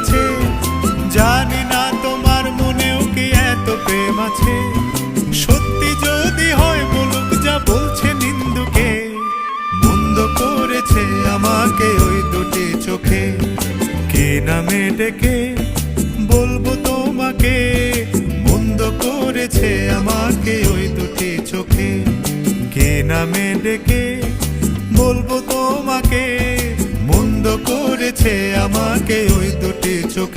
আছে। জানি না তোমার মনেও কি এত প্রেম আছে। সত্যি যদি হয় বলুক যা বলছে নিন্দুকে, মন্দ করেছে আমাকে ওই দুটি চোখে। কে নামে ডেকে বলব তোমাকে? মন্দ করেছে আমাকে ওই দুটি চোখে। কে নামে ডেকে বলব তোমাকে? মন্দ আমাকে ওই দুটি চোখে